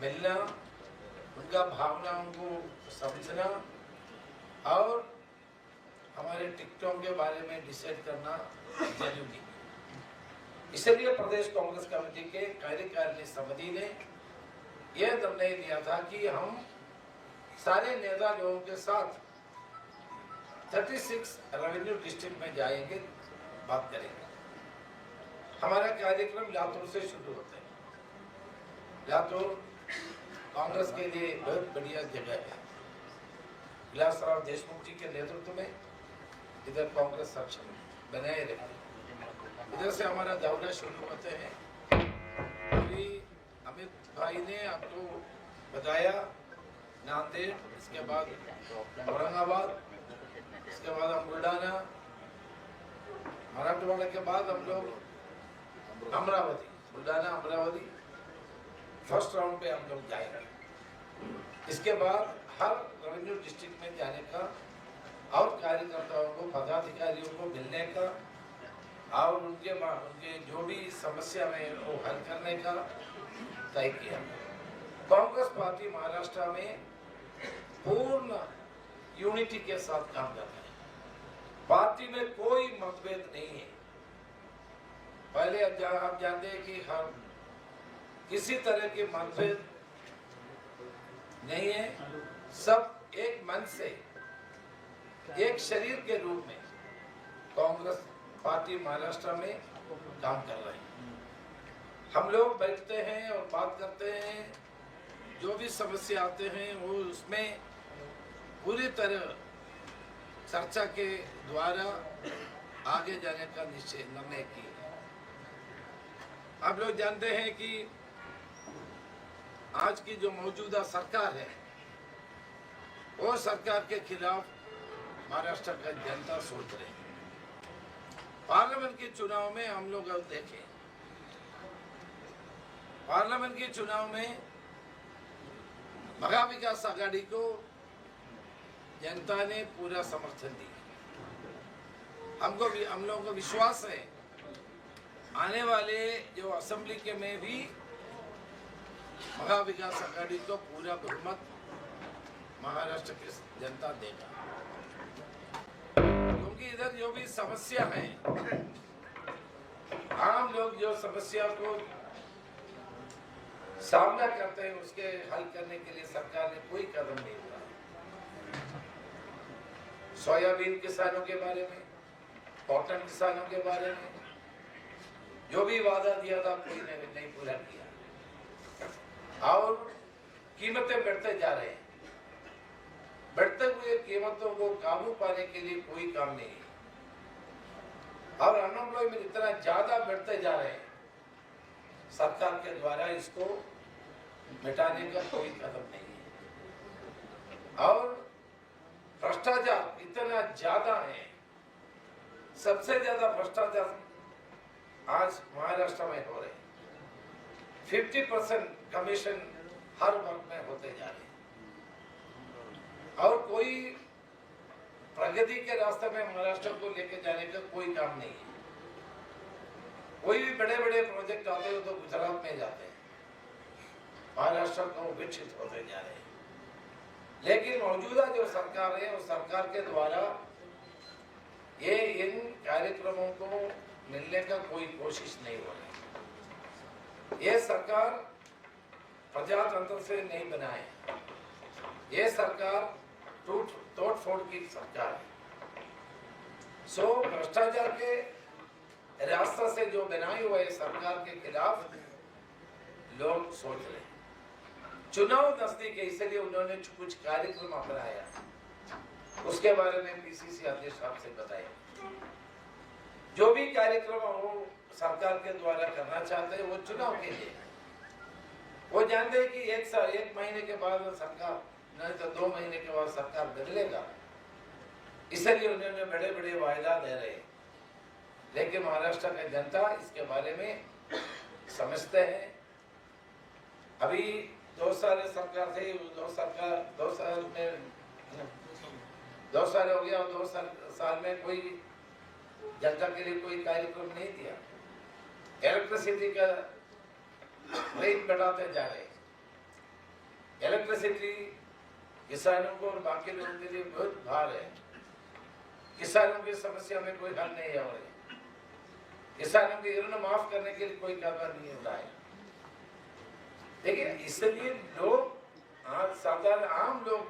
मिलना, उनका भावनाओं को समझना और हमारे टिकटों के बारे में डिसाइड करना ज़रूरी इसलिए प्रदेश कांग्रेस कमेटी के कार्यकारिणी समिति ने यह निर्णय लिया था कि हम सारे नेता लोगों के साथ 36 रेवेन्यू डिस्ट्रिक्ट में जाएँगे, बात करेंगे। हमारा कार्यक्रम लातूर से शुरू होता है। लातूर कांग्रेस के लिए बहुत बढ़िया जगह है। विलासराव देशमुख जी के नेतृत्व में इधर कांग्रेस सक्षम बनाए रहे इधर से हमारा दौरा शुरू होते हैं। अभी अमित भाई ने आपको बताया नांदेड़ इसके बाद औरंगाबाद इसके बाद हम बुल्ढाना मराठवाड़ा के बाद हम लोग अमरावती बुल्ढाना अमरावती। फ़र्स्ट राउंड पे हम लोग जाएँगे। इसके बाद हर रेवेन्यू डिस्ट्रिक्ट में जाने का और कार्यकर्ताओं को, पदाधिकारियों को मिलने का और उनके उनके जो भी समस्या में वो हल करने का तय किया। कांग्रेस पार्टी महाराष्ट्र में पूर्ण यूनिटी के साथ काम कर रहे हैं। पार्टी में कोई मतभेद नहीं है। पहले आप जानते हैं कि हम किसी तरह के मतभेद नहीं है। सब एक मन से, एक शरीर के रूप में कांग्रेस पार्टी महाराष्ट्र में काम कर रहे हैं। हम लोग बैठते हैं और बात करते हैं। जो भी समस्या आते हैं, वो उसमें पूरी तरह चर्चा के द्वारा आगे जाने का निश्चय, निर्णय किया आप लोग जानते हैं कि आज की जो मौजूदा सरकार है, वो सरकार के खिलाफ महाराष्ट्र का जनता सोच रही है। पार्लियामेंट के चुनाव में हम लोग अब देखें, पार्लियामेंट के चुनाव में महा विकास आघाड़ी को जनता ने पूरा समर्थन दिया। हमको भी, हम लोगों को विश्वास है, आने वाले जो असेंबली के में भी महा विकास आघाड़ी को पूरा बहुमत महाराष्ट्र की जनता देगा। क्योंकि इधर जो भी समस्या है, आम लोग जो समस्या को सामना करते हैं, उसके हल करने के लिए सरकार ने कोई कदम नहीं उठाया। सोयाबीन किसानों के बारे में, कॉटन किसानों के बारे में, जो भी वादा दिया था, कोई ने नहीं पूरा किया। और कीमतें बढ़ते जा रहे हैं। बढ़ते हुए कीमतों को काबू पाने के लिए कोई काम नहीं है। और अनएम्प्लॉयमेंट इतना ज़्यादा बढ़ते जा रहे हैं। सरकार के द्वारा इसको मिटाने का कोई कदम नहीं है। और भ्रष्टाचार इतना ज़्यादा है। सबसे ज़्यादा भ्रष्टाचार आज महाराष्ट्र में हो रहे फिफ्टी परसेंट कमीशन हर वर्ग में होते जा रहे और कोई प्रगति के रास्ते में महाराष्ट्र को लेकर जाने का कोई काम नहीं है। कोई भी बड़े बड़े प्रोजेक्ट आते हैं तो गुजरात में जाते हैं। महाराष्ट्र को विकसित होते जा रहे हैं। लेकिन मौजूदा जो सरकार है, उस सरकार के द्वारा ये इन कार्यक्रमों को मिलने का कोई कोशिश नहीं हो रही। ये सरकार प्रजातंत्र से नहीं बनाए। ये सरकार टूट, तोड़ फोड़ की सरकार है। सो भ्रष्टाचार के रास्ता से जो बनाई हुए सरकार के खिलाफ लोग सोच रहे चुनाव नज़दीक है, इसलिए उन्होंने कुछ कार्यक्रम अपनाया। उसके बारे में पीसीसी अध्यक्ष आपसे बताया जो भी कार्यक्रम वो सरकार के द्वारा करना चाहते हैं, वो चुनाव के लिए। वो जानते हैं कि एक साल एक महीने के बाद सरकार, नहीं तो दो महीने के बाद सरकार बदलेगा। इसलिए उन्होंने बड़े बड़े वायदा दे रहे हैं। लेकिन महाराष्ट्र का जनता इसके बारे में समझते हैं। अभी दो साल सरकार थे दो सरकार दो साल में दो साल हो गया और दो साल साल में कोई जनता के लिए कोई कार्यक्रम नहीं दिया। इलेक्ट्रिसिटी का रेट बढ़ाते जा रहे हैं। इलेक्ट्रिसिटी किसानों को और बाकी लोगों के लिए बहुत भार है। किसानों की समस्या में कोई हल नहीं हो और। किसानों के ऋण माफ़ करने के लिए कोई कदम नहीं उठाए देखिए, इसलिए लोग आज साधारण आम लोग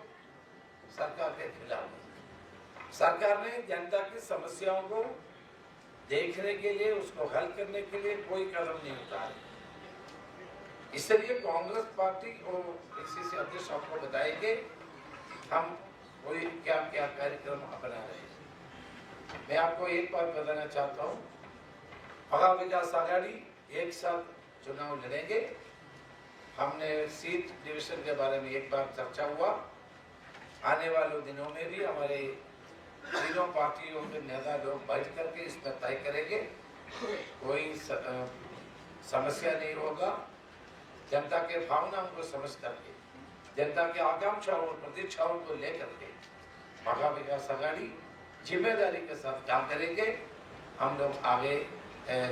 सरकार के खिलाफ सरकार ने जनता की समस्याओं को देखने के लिए, उसको हल करने के लिए कोई कदम नहीं उठाए इसलिए कांग्रेस पार्टी और एसीसी अध्यक्ष आपको बताएँगे हम कोई क्या क्या कार्यक्रम अपना रहे हैं। मैं आपको एक बात बताना चाहता हूँ। महा विकास आघाड़ी एक साथ चुनाव लड़ेंगे, हमने सीट डिवीज़न के बारे में एक बार चर्चा हुआ। आने वाले दिनों में भी हमारे तीनों पार्टियों के नेता लोग बैठ करके इसमें तय करेंगे। कोई समस्या नहीं होगा। जनता के भावनाओं को समझ करके, जनता के आकांक्षाओं और प्रतीक्षाओं को लेकर के महा विकास आघाड़ी ज़िम्मेदारी के साथ काम करेंगे। हम लोग आगे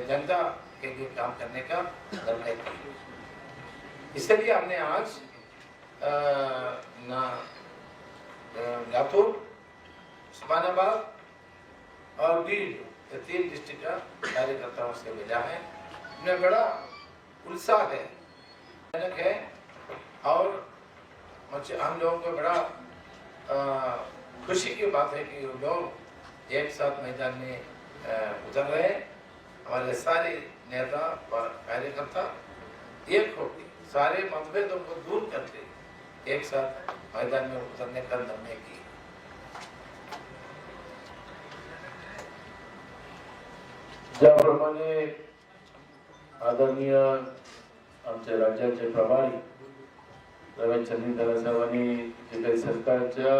जनता के लिए काम करने का निर्णय इसलिए हमने आज लातूर, उस्मानाबाद और बीड तीन डिस्ट्रिक्ट का कार्यकर्ताओं से मिला है। उन्हें बड़ा उत्साह है। जनक है और मुझे हम लोगों को बड़ा अ, खुशी की बात है कि लोग एक साथ मैदान में उतर रहे हैं। हमारे सारे नेता और कार्यकर्ता एक होकर सारे मतभेदों को दूर करके एक साथ मैदान में उतरने का निर्णय किया। ज्याप्रमाणे आदरणीय आमचे राज्याचे प्रभारी रमेश चंदीदार साहेबांनी जे काही सरकारच्या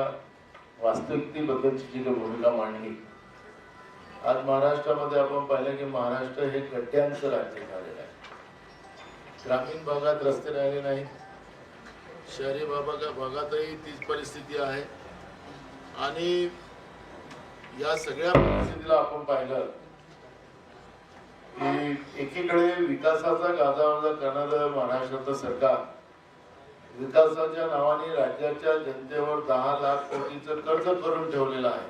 वास्तविकतेबद्दलची जी काही भूमिका मांडली आज महाराष्ट्रामध्ये आपण पाहिलं की महाराष्ट्र हे गड्ड्यांचं राज्य झालेलं आहे. ग्रामीण भागात रस्ते राहिले नाही शहरी भागा भागातही तीच परिस्थिती आहे. आणि या सगळ्या परिस्थितीला आपण पाहिलं की एकीकडे विकासाचा गाजावाजा करणारं महाराष्ट्राचं सरकार विकासाच्या नावाने राज्याच्या जनतेवर दहा लाख कोटीचं कर्ज करून ठेवलेलं आहे.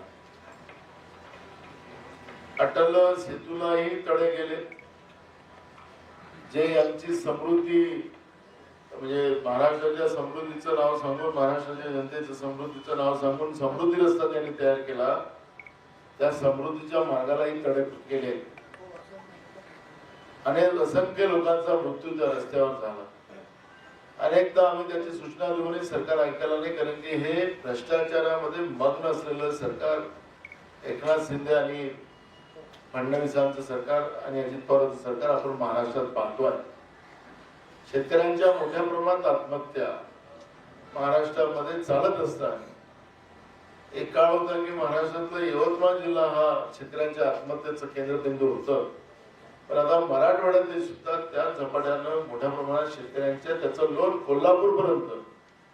अटल सेतूलाही तडे गेले. जे यांची समृद्धी म्हणजे महाराष्ट्राच्या समृद्धीचं नाव सांगून महाराष्ट्राच्या जनतेचं समृद्धीचं नाव सांगून समृद्धी रस्ता त्यांनी तयार केला त्या समृद्धीच्या मार्गालाही तडे केले आणि असंख्य लोकांचा मृत्यू त्या रस्त्यावर झाला. अनेकदा आम्ही त्याची सूचना देऊनही सरकार ऐकायला नाही कारण की हे भ्रष्टाचारामध्ये मग्न असलेलं सरकार एकनाथ शिंदे आणि फडणवीसांचं सरकार आणि अजित पवारांचं सरकार आपण महाराष्ट्रात पाहतोय शेतकऱ्यांच्या मोठ्या प्रमाणात आत्महत्या महाराष्ट्रामध्ये चालत असतात एक काळ होता की महाराष्ट्रातला यवतमाळ जिल्हा हा शेतकऱ्यांच्या आत्महत्येचं केंद्रबिंदू होतं. पण आता मराठवाड्यातले सुद्धा त्या झपाट्यानं मोठ्या प्रमाणात शेतकऱ्यांच्या त्याचं लोन कोल्हापूर पर्यंत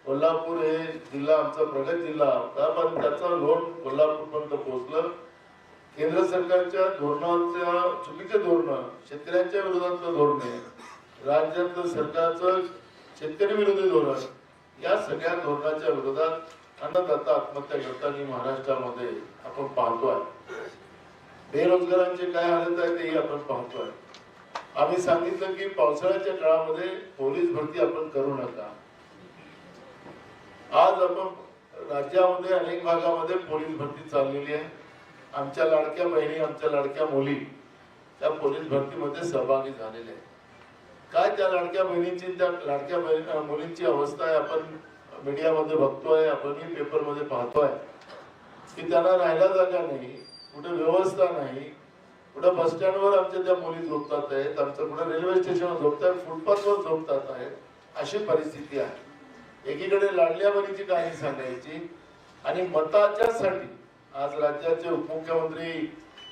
कोल्हापूर हे जिल्हा आमचा प्रगत जिल्हा होता पण त्याचं लोन कोल्हापूर पर्यंत पोहोचलं. केंद्र सरकारच्या धोरणाच्या चुकीचे धोरण शेतकऱ्यांच्या विरोधातलं धोरणे राज्यातलं सरकारचं शेतकरी विरोधी धोरण. या सगळ्या धोरणाच्या विरोधात अन्नदाता आत्महत्या करताना महाराष्ट्रामध्ये आपण पाहतो आहे बेरोजगारांचे काय हालत आहे तेही आपण पाहतोय. आम्ही सांगितलं की पावसाळ्याच्या काळामध्ये पोलीस भरती आपण करू नका. आज आपण राज्यामध्ये अनेक भागामध्ये पोलीस भरती चाललेली आहे. आमच्या लाडक्या बहिणी आमच्या लाडक्या मुली त्या पोलीस भरतीमध्ये सहभागी झालेल्या आहेत. काय त्या लाडक्या बहिणींची त्या लाडक्या बहिणी मुलींची अवस्था आहे आपण मीडियामध्ये बघतोय आपणही पेपरमध्ये पाहतोय. की त्यांना राहायला जागा नाही. कुठे व्यवस्था नाही कुठं बस स्टँडवर आमच्या त्या मुली झोपतात आहेत आमचं कुठं रेल्वे स्टेशनवर झोपतात फुटपाथवर झोपतात आहेत अशी परिस्थिती आहे. एकीकडे लाडल्या बहिणीची सांगायची आणि मताच्यासाठी आज राज्याचे उपमुख्यमंत्री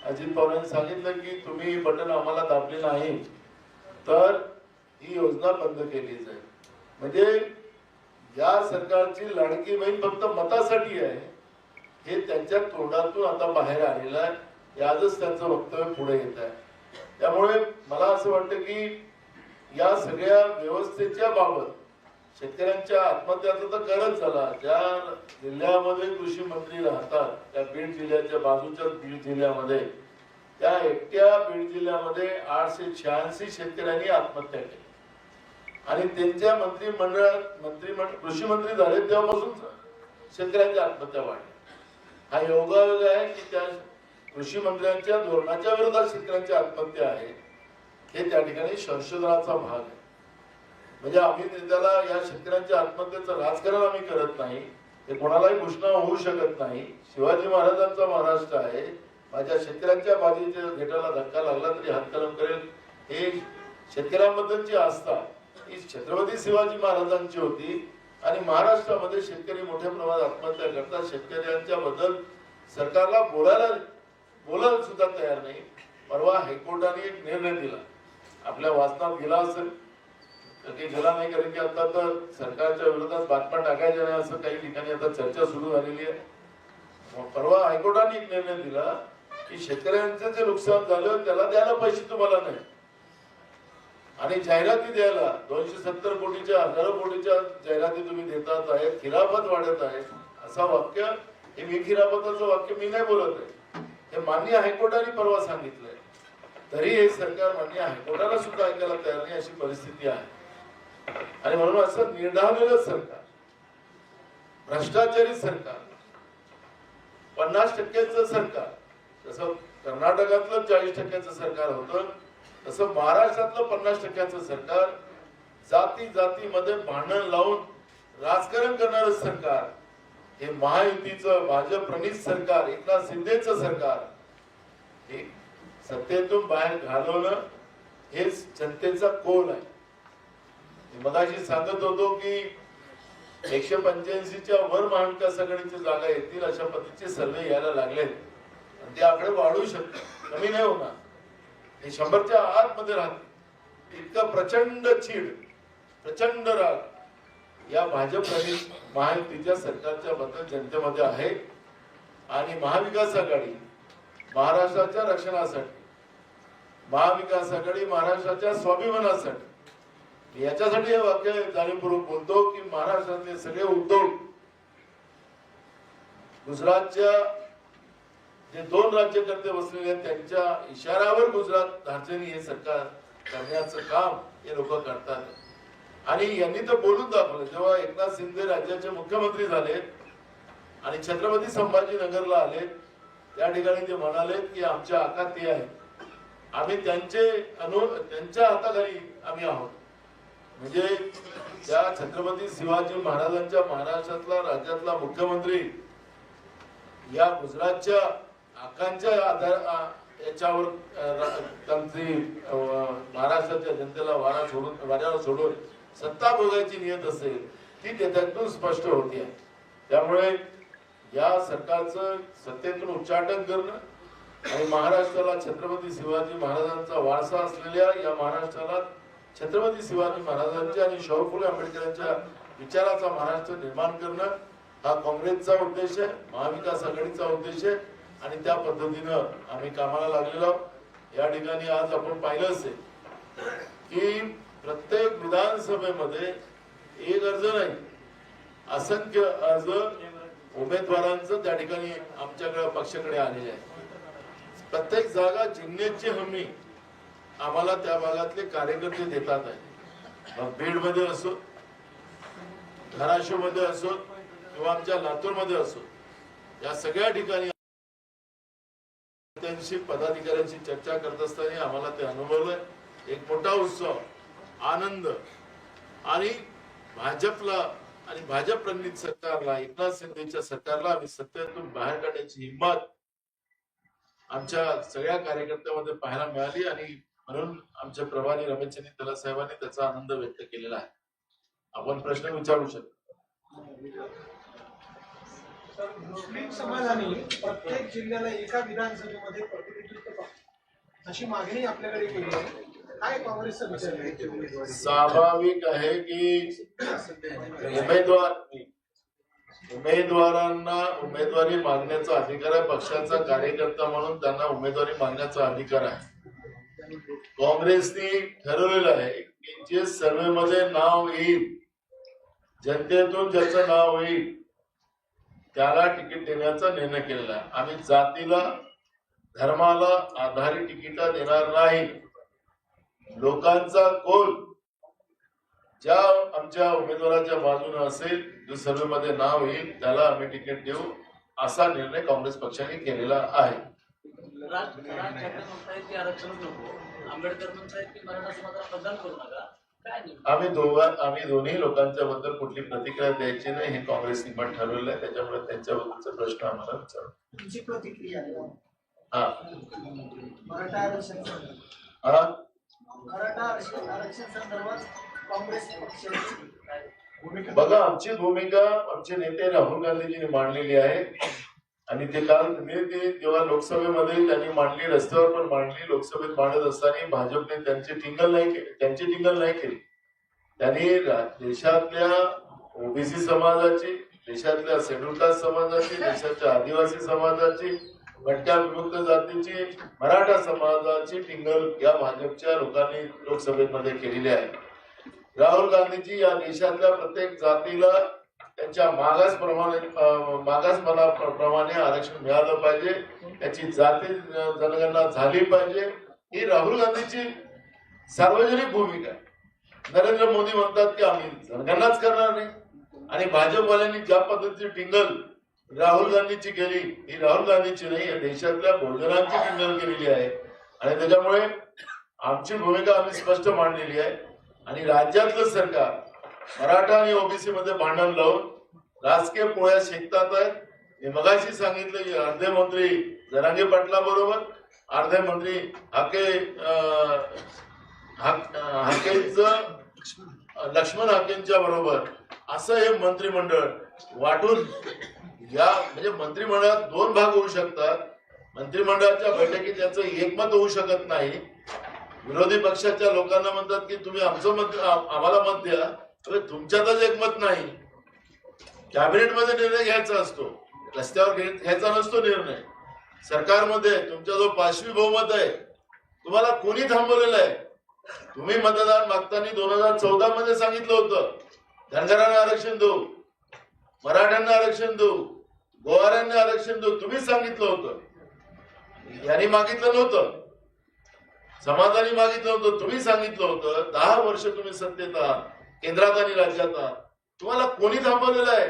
अजित पवार यांनी सांगितलं की तुम्ही बटन आम्हाला दाबले नाही तर ही योजना बंद केली जाईल. म्हणजे या सरकारची लाडकी बहीण फक्त मतासाठी आहे हे त्यांच्या तोंडातून आता बाहेर आलेलं आहे. यातच त्यांचं वक्तव्य पुढे येत आहे. त्यामुळे मला असं वाटतं की या सगळ्या व्यवस्थेच्या बाबत शेतकऱ्यांच्या आत्महत्याचा तर करत झाला. ज्या जिल्ह्यामध्ये कृषी मंत्री राहतात त्या बीड जिल्ह्याच्या बाजूच्या बीड जिल्ह्यामध्ये त्या एकट्या बीड जिल्ह्यामध्ये आठशे शहाऐंशी शेतकऱ्यांनी आत्महत्या केली. आणि त्यांच्या मंत्रिमंडळात मंत्रिमंडळ कृषी मंत्री झाले तेव्हापासून शेतकऱ्यांच्या आत्महत्या वाढल्या हा योगायोग आहे की त्या कृषी मंत्र्यांच्या धोरणाच्या विरोधात शेतकऱ्यांची आत्महत्या आहे हे त्या ठिकाणी संशोधनाचा भाग आहे. म्हणजे आम्ही त्याला या शेतकऱ्यांच्या आत्महत्येचं राजकारण आम्ही करत नाही हे कोणालाही घोषणा होऊ शकत नाही. शिवाजी महाराजांचा महाराष्ट्र आहे माझ्या शेतकऱ्यांच्या बाजूच्या घेटाला धक्का लागला तरी हातकलम करेल. हे शेतकऱ्यांबद्दलची आस्था ही छत्रपती शिवाजी महाराजांची होती. आणि महाराष्ट्रामध्ये शेतकरी मोठ्या प्रमाणात आत्महत्या करतात. शेतकऱ्यांच्या बद्दल सरकारला बोलायला बोलायला सुद्धा तयार नाही. परवा हायकोर्टाने एक निर्णय दिला. आपल्या वाचनात गेला असेल. तर ते गेला नाही कारण की आता तर सरकारच्या विरोधात बातम्या टाकायच्या नाही असं काही ठिकाणी आता चर्चा सुरू झालेली आहे. मग परवा हायकोर्टाने एक निर्णय दिला की शेतकऱ्यांचं जे नुकसान झालं त्याला द्यायला पैसे तुम्हाला नाही. आणि जाहिराती द्यायला दोनशे सत्तर कोटीच्या हजारो कोटीच्या जाहिराती तुम्ही देतात आहे खिरापत वाढत आहे असं वाक्य हे मी खिरापताचं वाक्य मी नाही बोलत आहे. हे मान्य हायकोर्टाने परवा सांगितलंय. तरी हे सरकार मान्य हायकोर्टाला सुद्धा ऐकायला तयार नाही अशी परिस्थिती आहे. आणि म्हणून असं निर्धारलेलं सरकार भ्रष्टाचारी सरकार पन्नास टक्क्याचं सरकार जसं कर्नाटकातलं चाळीस टक्क्याचं सरकार होतं तसं महाराष्ट्रातलं पन्नास टक्क्याचं सरकार जाती जातीमध्ये भांडण लावून राजकारण करणार सरकार हे महायुतीचं भाजप प्रणित सरकार एकनाथ शिंदेच सरकार हे सत्तेतून बाहेर घालवणं हेच जनतेचा कोल आहे. मगाशी सांगत होतो की एकशे पंच्याऐंशीच्या वर महाविकास आघाडीच्या जागा येतील अशा पद्धतीचे सर्वे यायला लागलेत. आणि ते आकडे वाढू शकतात. कमी नाही होणार. हे शंभरच्या आतमध्ये राहते इतकं प्रचंड चीड प्रचंड राग. या भाजप आणि महायुतीच्या सरकारच्या बद्दल जनतेमध्ये आहे आणि महाविकास आघाडी महाराष्ट्राच्या रक्षणासाठी महाविकास आघाडी महाराष्ट्राच्या स्वाभिमानासाठी. याच्यासाठी हे वाक्य जाणीवपूर्वक बोलतो की महाराष्ट्रातले सगळे उद्योग गुजरातच्या जे दोन राज्यकर्ते बसलेले आहेत त्यांच्या इशाऱ्यावर गुजरात राज्याने हे सरकार करण्याचं काम हे लोक करतात. आणि यांनी तर बोलून दाखवलं जेव्हा एकनाथ शिंदे राज्याचे मुख्यमंत्री झाले आणि छत्रपती संभाजीनगरला आले त्या ठिकाणी ते म्हणाले की आमच्या हातात ते आहे. आम्ही त्यांचे अनु त्यांच्या हाताखाली आम्ही आहोत. म्हणजे त्या छत्रपती शिवाजी महाराजांच्या महाराष्ट्रातला राज्यातला मुख्यमंत्री या गुजरातच्या आकांक्षा आधार याच्यावर त्यांची महाराष्ट्राच्या जनतेला वारा सोडून वाऱ्यावर सोडून सत्ता भोगायची नियत असेल ती त्याच्यातून स्पष्ट होती. आहे त्यामुळे या सरकारचं सत्तेतून उच्चाटन करणं आणि महाराष्ट्राला छत्रपती शिवाजी महाराजांचा वारसा असलेल्या या महाराष्ट्राला छत्रपती शिवाजी महाराजांच्या आणि शाहू फुले आंबेडकरांच्या विचाराचा महाराष्ट्र निर्माण करणं हा काँग्रेसचा उद्देश आहे महाविकास आघाडीचा उद्देश आहे. आणि त्या पद्धतीनं आम्ही कामाला लागलेलो या ठिकाणी आज आपण पाहिलं असेल की प्रत्येक विधानसभेमध्ये एक अर्ज नाही असंख्य अर्ज उमेदवारांचं त्या ठिकाणी आमच्याकडे पक्षाकडे आलेले आहे प्रत्येक जागा जिंकण्याची हमी आम्हाला त्या भागातले कार्यकर्ते देतात आहे. मग बीडमध्ये असो धाराशिवमध्ये असो किंवा आमच्या लातूरमध्ये असो या सगळ्या ठिकाणी त्यांशी पदाधिकाऱ्यांशी चर्चा करत असताना आम्हाला ते अनुभवलंय. एक मोठा उत्सव आनंद. आणि भाजपला आणि भाजप प्रणित सरकारला एकनाथ शिंदेच्या सरकारला आम्ही सत्तेतून बाहेर काढण्याची हिंमत आमच्या सगळ्या कार्यकर्त्यामध्ये पाहायला मिळाली आणि म्हणून आमच्या प्रभारी रमेश तला साहेबांनी त्याचा आनंद व्यक्त केलेला आहे. आपण प्रश्न विचारू शकतो. तर मुस्लिम समाजाने प्रत्येक जिल्ह्याला एका विधानसभेमध्ये प्रतिनिधित्व पाहिजे. अशी मागणी आपल्याकडे केली आहे. काय काँग्रेसचा विचार आहे. स्वाभाविक आहे की उमेदवार उमेदवारांना उमेदवारी मागण्याचा अधिकार आहे. पक्षाचा कार्यकर्ता म्हणून त्यांना उमेदवारी मागण्याचा अधिकार आहे. काँग्रेसने ठरवलेलं आहे की जे सर्वेमध्ये नाव येईल जनतेतून ज्याचं नाव येईल त्याला तिकीट देण्याचा निर्णय केलेला आहे. आम्ही जातीला धर्माला आधारित तिकीट देणार नाही. लोकांचा कोल ज्या आमच्या उमेदवाराच्या बाजूने असेल जो सभेमध्ये नाव येईल त्याला आम्ही तिकीट देऊ असा निर्णय काँग्रेस पक्षाने केलेला आहे. आंबेडकर म्हणतायत की मराठा समाजाला मतदान करू नका. आम्ही दोघां आम्ही दोन्ही लोकांच्या बद्दल कुठली प्रतिक्रिया द्यायची नाही हे काँग्रेसने पण ठरवलं आहे. त्याच्यामुळे त्यांच्याबद्दलचा प्रश्न आम्हाला विचारू. तुमची प्रतिक्रिया आहे. हा. मराठा आरक्षण हा? मराठा आरक्षण आरक्षण संदर्भात काँग्रेस पक्षाची भूमिका बघा आमची भूमिका आमचे नेते राहुल गांधीजींनी मांडलेली आहे. आणि ते कारण तुम्ही ते जेव्हा लोकसभेमध्ये त्यांनी मांडली रस्त्यावर पण मांडली लोकसभेत मांडत असताना भाजपने त्यांची टिंगल नाही केली त्यांची टिंगल नाही केली. त्यांनी देशातल्या ओबीसी समाजाची देशातल्या शेड्यूल कास्ट समाजाची देशाच्या आदिवासी समाजाची भटक्या विमुक्त जातीची मराठा समाजाची टिंगल या भाजपच्या लोकांनी लोकसभेमध्ये केलेली आहे. राहुल गांधीजी या देशातल्या प्रत्येक जातीला त्यांच्या मागास प्रमाणे मागासपणाप्रमाणे आरक्षण मिळालं पाहिजे. त्याची जाती जनगणना झाली पाहिजे. ही राहुल गांधीची सार्वजनिक भूमिका आहे. नरेंद्र मोदी म्हणतात की आम्ही जनगणनाच करणार नाही. आणि भाजपवाल्यांनी ज्या पद्धतीची टिंगल राहुल गांधीची केली ही राहुल गांधीची नाही या देशातल्या बहुजनांची टिंगल केलेली आहे. आणि त्याच्यामुळे आमची भूमिका आम्ही स्पष्ट मांडलेली आहे. आणि राज्यातलं सरकार मराठा आणि ओबीसी मध्ये भांडण लावून राजकीय पोळ्या शिकतात आहेत. मगाशी सांगितलं की अर्धे मंत्री जरांगे पाटला बरोबर अर्धे मंत्री हाके हाकेच लक्ष्मण हाकेंच्या बरोबर. असं हे मंत्रिमंडळ वाटून या म्हणजे मंत्रिमंडळात दोन भाग होऊ शकतात. मंत्रिमंडळाच्या बैठकीत याचं एकमत होऊ शकत नाही. विरोधी पक्षाच्या लोकांना म्हणतात की तुम्ही आमचं मत आम्हाला मत द्या. तुमच्यातच एकमत नाही. कॅबिनेटमध्ये निर्णय घ्यायचा असतो. रस्त्यावर घ्यायचा नसतो निर्णय. सरकारमध्ये तुमचा जो पाचवी बहुमत आहे तुम्हाला कोणी थांबवलेलं आहे? तुम्ही मतदान मागताना दोन हजार चौदा मध्ये सांगितलं होतं. धनगरांना आरक्षण देऊ मराठ्यांना आरक्षण देऊ गोवाऱ्यांना आरक्षण देऊ तुम्हीच सांगितलं होतं. यांनी मागितलं नव्हतं. समाजाने मागितलं होतं तुम्ही सांगितलं होतं. दहा वर्ष तुम्ही सत्तेत आहात. केंद्रात आणि राज्यात तुम्हाला कोणी थांबवलेलं आहे?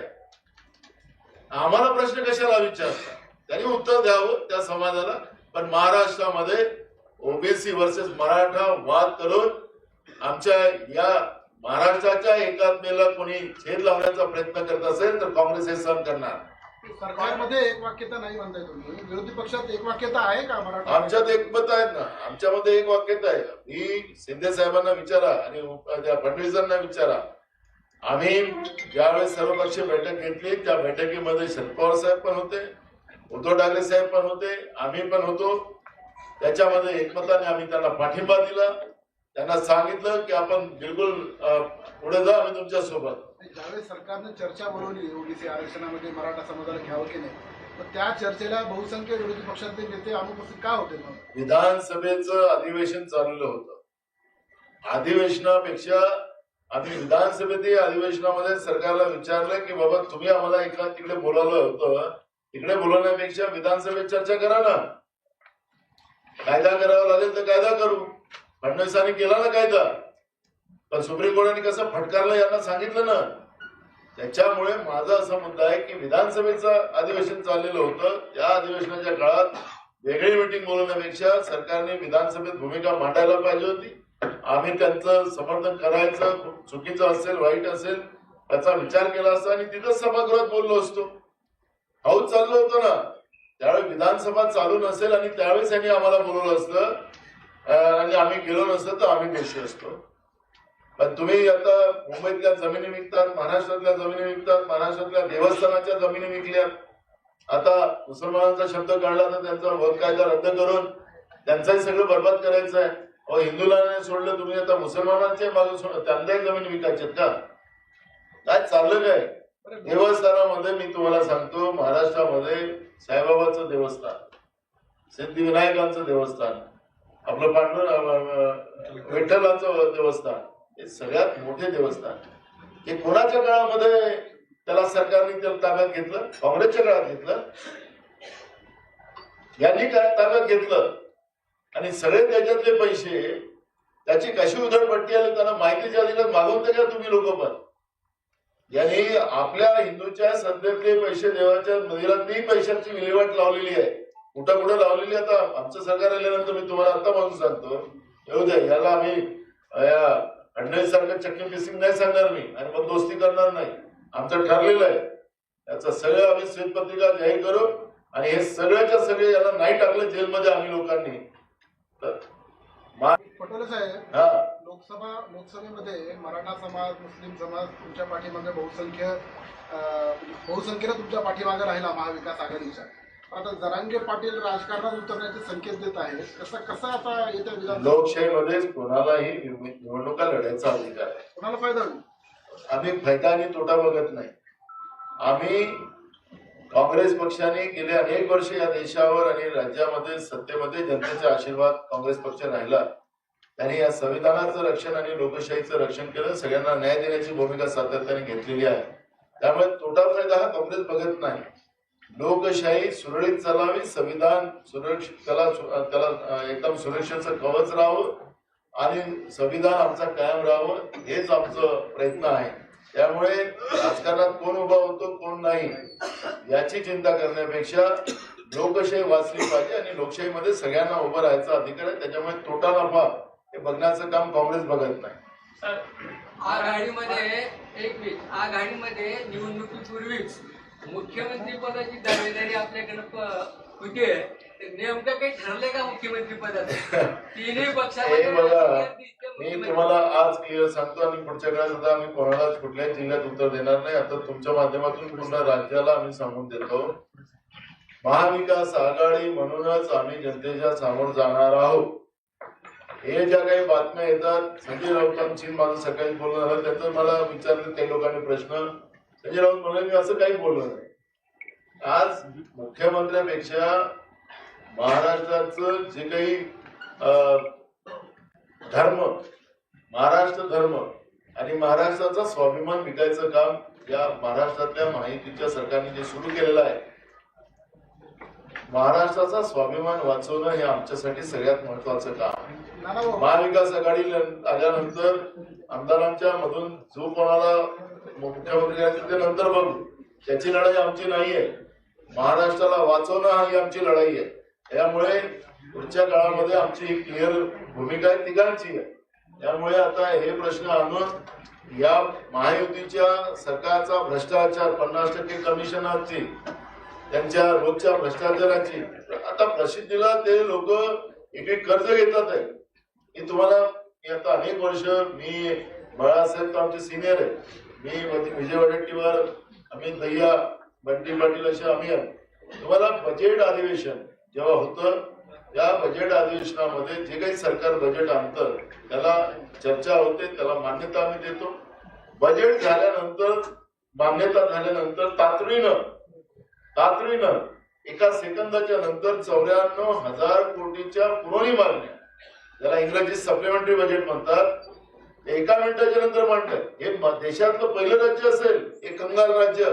आम्हाला प्रश्न कशाला विचारता? त्यांनी उत्तर द्यावं त्या समाजाला. पण महाराष्ट्रामध्ये ओबीसी वर्सेस मराठा वाद करून आमच्या या महाराष्ट्राच्या एकात्मेला कोणी छेद लावण्याचा प्रयत्न करत असेल तर काँग्रेस हे सहन करणार. सरकारमध्ये एक वाक्यता नाही म्हणताय तुम्ही. विरोधी पक्षात एक वाक्यता आहे का मराठा? आमच्यात एकमत आहेत ना. आमच्यामध्ये एक वाक्यता आहे. ही शिंदे साहेबांना विचारा आणि त्या फडणवीसांना विचारा. आम्ही ज्यावेळेस सर्वपक्षीय बैठक घेतली त्या बैठकीमध्ये शरद पवार साहेब पण होते उद्धव ठाकरे साहेब पण होते आम्ही पण होतो. त्याच्यामध्ये एकमताने आम्ही त्यांना पाठिंबा दिला. त्यांना सांगितलं की आपण बिलकुल पुढे जा आम्ही तुमच्यासोबत ज्यावेळेस सरकारने चर्चा बोलवली ओबीसी आरक्षणामध्ये मराठा समाजाला घ्यावं की नाही तर त्या चर्चेला बहुसंख्य विरोधी पक्षातले नेते अनुपस्थित का होते मग विधानसभेचं अधिवेशन चाललं होतं. अधिवेशनापेक्षा आम्ही विधानसभेतील अधिवेशनामध्ये सरकारला विचारलं की बाबा तुम्ही आम्हाला एका तिकडे बोलावलं होतं. तिकडे बोलवण्यापेक्षा विधानसभेत चर्चा करा ना. कायदा करावा लागेल तर कायदा करू. फडणवीसांनी केला ना कायदा? पण सुप्रीम कोर्टाने कसं फटकारलं यांना सांगितलं ना त्याच्यामुळे माझा असा मुद्दा आहे की विधानसभेचं अधिवेशन चाललेलं होतं. त्या अधिवेशनाच्या काळात वेगळी मिटिंग बोलवण्यापेक्षा सरकारने विधानसभेत भूमिका मांडायला पाहिजे होती. आम्ही त्यांचं समर्थन करायचं चुकीचं असेल वाईट असेल त्याचा विचार केला असता आणि तिथंच सभागृहात बोललो असतो. हाऊस चाललं होतं ना त्यावेळी विधानसभा चालू नसेल आणि त्यावेळेस यांनी आम्हाला बोलवलं असतं. आणि आम्ही गेलो नसतं तर आम्ही दोषी असतो. पण तुम्ही आता मुंबईतल्या जमिनी विकतात महाराष्ट्रातल्या जमिनी विकतात महाराष्ट्रातल्या देवस्थानाच्या जमिनी विकल्यात आता मुसलमानांचा शब्द काढला तर त्यांचा वध कायदा रद्द करून त्यांचाही सगळं बर्बाद करायचं आहे. अहो हिंदूला सोडलं तुम्ही आता मुसलमानांच्या बाजू सोड त्यांनाही जमीन विकायचे का? काय चाललं काय? देवस्थानामध्ये मी तुम्हाला सांगतो महाराष्ट्रामध्ये साईबाबाचं देवस्थान सिद्धिविनायकांचं देवस्थान आपलं पांडुर विठ्ठलाचं देवस्थान हे सगळ्यात मोठे देवस्थान. हे कोणाच्या काळामध्ये त्याला सरकारने त्याला ताब्यात घेतलं? काँग्रेसच्या काळात घेतलं? यांनी काय ताब्यात घेतलं. आणि सगळे त्याच्यातले पैसे त्याची कशी उधळपट्टी आली त्यांना माहितीच्या अधिकार मागवून द्या तुम्ही लोक पण. यांनी आपल्या हिंदूच्या सध्यातले पैसे देवाच्या मंदिरातली पैशांची विल्हेवाट लावलेली आहे. कुठं कुठं लावलेली आता आमचं सरकार आल्यानंतर मी तुम्हाला आता म्हणून सांगतो. येऊ द्या याला आम्ही या फडणवीस सारखं चक्की पिसिंग नाही सांगणार मी. आणि मग दोस्ती करणार नाही. आमचं ठरलेलं आहे. याचं सगळं आम्ही श्वेतपत्रिका जाहीर करू. आणि हे सगळ्याच्या सगळे याला नाही टाकलं जेलमध्ये आम्ही लोकांनी. तर पटोले साहेब हा. लोकसभा लोकसभेमध्ये मराठा समाज मुस्लिम समाज तुमच्या पाठीमागे बहुसंख्य अं, बहुसंख्येनं तुमच्या पाठीमागे राहिला महाविकास आघाडीच्या आता जरांगे पाटील राजकारणात उतरण्याचे संकेत देत आहेत. कसं कसं आता येत्या विधान लोकशाहीमध्ये कोणालाही निव- निवडणुका लढायचा अधिकार आहे. कोणाला फायदा होईल? आम्ही फायदा आणि तोटा बघत नाही. आम्ही काँग्रेस पक्षाने गेले अनेक वर्ष या देशावर आणि राज्यामध्ये सत्तेमध्ये जनतेचा आशीर्वाद काँग्रेस पक्ष राहिला. त्यांनी या संविधानाचं रक्षण आणि लोकशाहीचं रक्षण केलं. सगळ्यांना न्याय देण्याची भूमिका सातत्याने घेतलेली आहे. त्यामुळे तोटा फायदा हा काँग्रेस बघत नाही. लोकशाही सुरळीत चालावी संविधान सुरक्षित त्याला त्याला एकदम सुरक्षेचं कवच राहावं आणि संविधान आमचा कायम राहावं हेच आमचं प्रयत्न आहे त्यामुळे राजकारणात कोण उभा होतो कोण नाही याची चिंता करण्यापेक्षा लोकशाही वाचली पाहिजे आणि लोकशाहीमध्ये सगळ्यांना उभं राहायचा अधिकार आहे त्याच्यामुळे तोटा नफा हे बघण्याचं काम काँग्रेस बघत नाही आघाडीमध्ये एक मिनिट आघाडीमध्ये निवडणुकीपूर्वीच मुख्यमंत्री पदाची दावेदारी आपल्याकडे होती नेमकं काही ठरलंय का मुख्यमंत्री पदाचं? तिन्ही पक्षामध्ये मी तुम्हाला आज क्लिअर सांगतो आणि पुढच्या काळात सुद्धा आम्ही कोणालाच कुठल्याही जिल्ह्यात उत्तर देणार नाही. आता तुमच्या माध्यमातून पूर्ण राज्याला आम्ही सांगून देतो. महाविकास आघाडी म्हणूनच आम्ही जनतेच्या समोर जाणार आहोत. हे ज्या काही बातम्या येतात संजय राऊतांची माझं सकाळी बोलणं झालं त्याचं मला विचारलं काही लोकांनी प्रश्न. संजय राऊत म्हणाले मी असं काही बोललो नाही. आज मुख्यमंत्र्यापेक्षा महाराष्ट्राचं जे काही अं, धर्म महाराष्ट्र धर्म आणि महाराष्ट्राचा स्वाभिमान विकायचं काम या महाराष्ट्रातल्या माहितीच्या सरकारने जे सुरू केलेलं आहे महाराष्ट्राचा स्वाभिमान वाचवणं हे आमच्यासाठी सगळ्यात महत्वाचं काम. महाविकास आघाडी आल्यानंतर आमदारांच्या मधून जो कोणाला मुख्यमंत्री करायचं ते नंतर बघू. त्याची लढाई आमची नाहीये. महाराष्ट्राला वाचवणं ही आमची लढाई आहे. त्यामुळे पुढच्या काळामध्ये आमची क्लिअर भूमिका आहे तिघांची आहे. त्यामुळे आता हे प्रश्न आणून या महायुतीच्या सरकारचा भ्रष्टाचार पन्नास टक्के कमिशनाची त्यांच्या रोजच्या भ्रष्टाचाराची आता प्रसिद्धीला ते लोक एक एक कर्ज घेतात आहे. मी तुम्हाला मी आता अनेक वर्ष मी बाळासाहेब तर आमचे सिनियर आहे. मी विजय वडेट्टीवार आम्ही दह्या बंटी पाटील असे आम्ही तुम्हाला बजेट अधिवेशन जेव्हा होतं त्या बजेट अधिवेशनामध्ये जे काही सरकार बजेट आणतं त्याला चर्चा होते त्याला मान्यता आम्ही देतो. बजेट झाल्यानंतर मान्यता झाल्यानंतर तातडीनं तातडीनं एका सेकंदाच्या नंतर चौऱ्याण्णव हजार कोटीच्या पुरवणी मागण्या. ज्याला इंग्रजीत सप्लिमेंटरी बजेट म्हणतात. एका मिनिटाच्या नंतर मांडतात हे देशातलं पहिलं राज्य असेल हे कंगाल राज्य.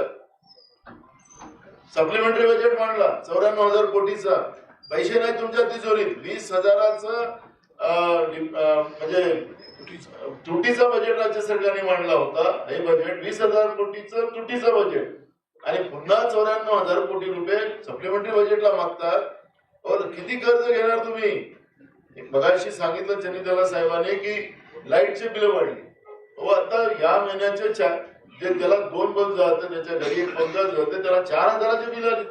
सप्लिमेंटरी बजेट मांडला. चौऱ्याण्णव हजार कोटीचा. पैसे नाही तुमच्या तिजोरीत. वीस हजाराचं म्हणजे तुटीचा बजेट राज्य सरकारने मांडला होता. हे बजेट वीस हजार कोटीचं तुटीचं बजेट आणि पुन्हा चौऱ्याण्णव हजार कोटी रुपये सप्लिमेंटरी बजेटला मागतात. और किती कर्ज घेणार तुम्ही? मगाशी सांगितलं चनिताला साहेबांनी की लाईटचे बिल वाढली. आता या महिन्याचे चार जे त्याला दोन बल्ब जातं त्याच्या घरी एक पंधरा जाते त्याला चार हजाराचे बिल आले.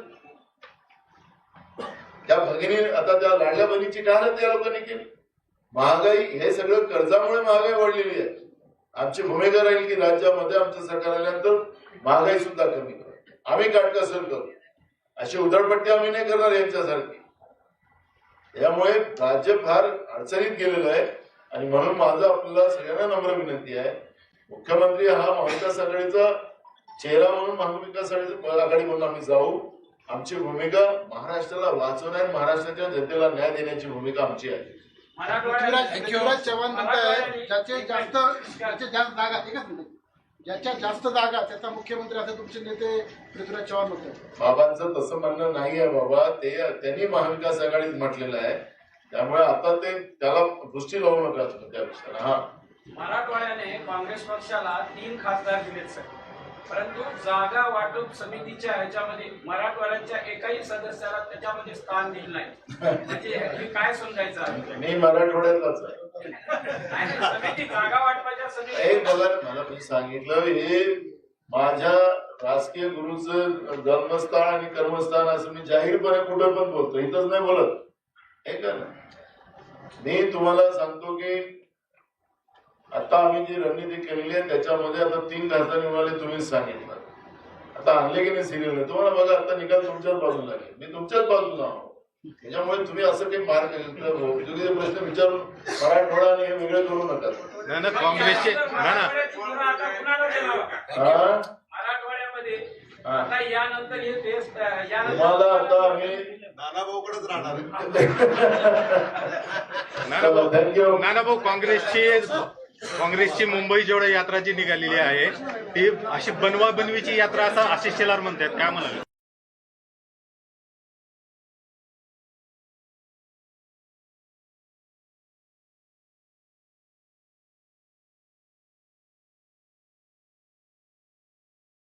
त्या भगिनी आता त्या लाडल्या बहिणीची टाळ त्या लोकांनी केली. महागाई हे सगळं कर्जामुळे महागाई वाढलेली आहे. आमची भूमिका राहील की राज्यामध्ये आमचं सरकार आल्यानंतर महागाई सुद्धा कमी करू. आम्ही काटकसर करू. अशी उधळपट्टी आम्ही नाही करणार यांच्यासारखी. त्यामुळे राज्य फार अडचणीत गेलेलं आहे. आणि म्हणून माझं आपल्याला सगळ्यांना नम्र विनंती आहे. मुख्यमंत्री हा महाविकास आघाडीचा चेहरा म्हणून महाविकास आघाडी आघाडी म्हणून आम्ही जाऊ. आमची भूमिका महाराष्ट्राला वाचवण्या आणि महाराष्ट्राच्या जनतेला न्याय देण्याची भूमिका आमची आहे. पृथ्वीराज चव्हाण म्हणताय ज्याचे जास्त ज्याचे जास्त जागा एकच ज्याच्या जास्त जागा त्याचा मुख्यमंत्री असे तुमचे नेते पृथ्वीराज चव्हाण होते. बाबांचं तसं म्हणणं नाही आहे बाबा. ते त्यांनी महाविकास आघाडीत म्हटलेलं आहे. त्यामुळे आता ते त्याला दृष्टी लावू नका तुम्ही त्या विषयाला हा. मराठवाड्याने काँग्रेस पक्षाला तीन खासदार दिलेत सर. परंतु जागा वाटप समितीच्या ह्याच्यामध्ये मराठवाड्याच्या एकाही सदस्याला त्याच्यामध्ये स्थान दिलं नाही. म्हणजे हे काय समजायचं? मी मराठवाड्यातलाच आहे. समिती जागा वाटपाच्या समिती मला मला मी सांगितलं हे माझ्या राजकीय गुरुचं जन्मस्थान आणि कर्मस्थान असं मी जाहीरपणे कुठं पण बोलतो इथंच नाही बोलत. हे का ना मी तुम्हाला सांगतो की आता आम्ही जी रणनीती केलेली आहे त्याच्यामध्ये आता तीन खासदार निवडले तुम्हीच सांगितलं. आता आणले की नाही सिरियल तुम्हाला बघा आता निकाल तुमच्याच बाजूला लागेल. मी तुमच्याच बाजूला आहो त्याच्यामुळे तुम्ही असं काही मार्ग प्रश्न विचारून मराठवाडा आणि हे वेगळं करू नका. नाही ना काँग्रेसचे तुम्हाला आता आम्ही नानाभाऊकडेच राहणार. नाना भाऊ काँग्रेसची काँग्रेसची मुंबई जेवढ्या यात्रा जी निघालेली आहे ती अशी बनवा बनवीची यात्रा असं आशिष शेलार म्हणतात. काय म्हणाल?